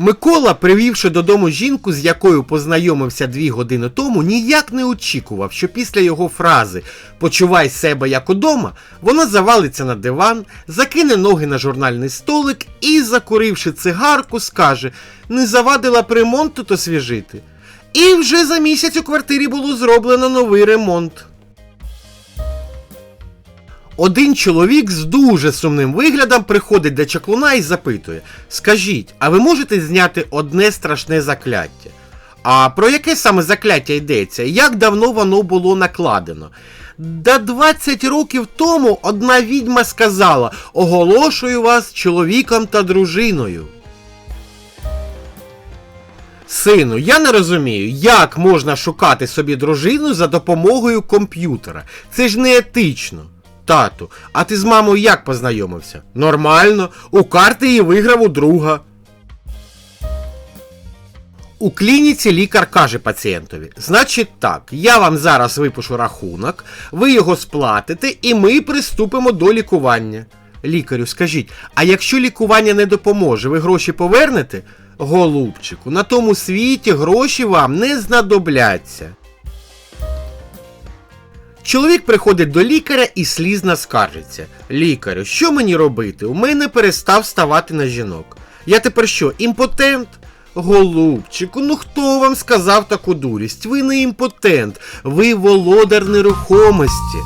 Микола, привівши додому жінку, з якою познайомився дві години тому, ніяк не очікував, що після його фрази Почувай себе як удома, вона завалиться на диван, закине ноги на журнальний столик і, закуривши цигарку, скаже Не завадила б ремонт тут освіжити. І вже за місяць у квартирі було зроблено новий ремонт. Один чоловік з дуже сумним виглядом приходить до чаклуна і запитує: Скажіть, а ви можете зняти одне страшне закляття? А про яке саме закляття йдеться? Як давно воно було накладено? Да 20 років тому одна відьма сказала: Оголошую вас чоловіком та дружиною. Сину, я не розумію, як можна шукати собі дружину за допомогою комп'ютера. Це ж не етично. Тату, а ти з мамою як познайомився? Нормально, у карти її виграв у друга. У клініці лікар каже пацієнтові: Значить так, я вам зараз випишу рахунок, ви його сплатите, і ми приступимо до лікування. Лікарю, скажіть, а якщо лікування не допоможе, ви гроші повернете? Голубчику, на тому світі гроші вам не знадобляться. Чоловік приходить до лікаря і слізно скаржиться. Лікарю, що мені робити? У мене перестав ставати на жінок. Я тепер що, імпотент? Голубчику, ну хто вам сказав таку дурість? Ви не імпотент, ви володар нерухомості.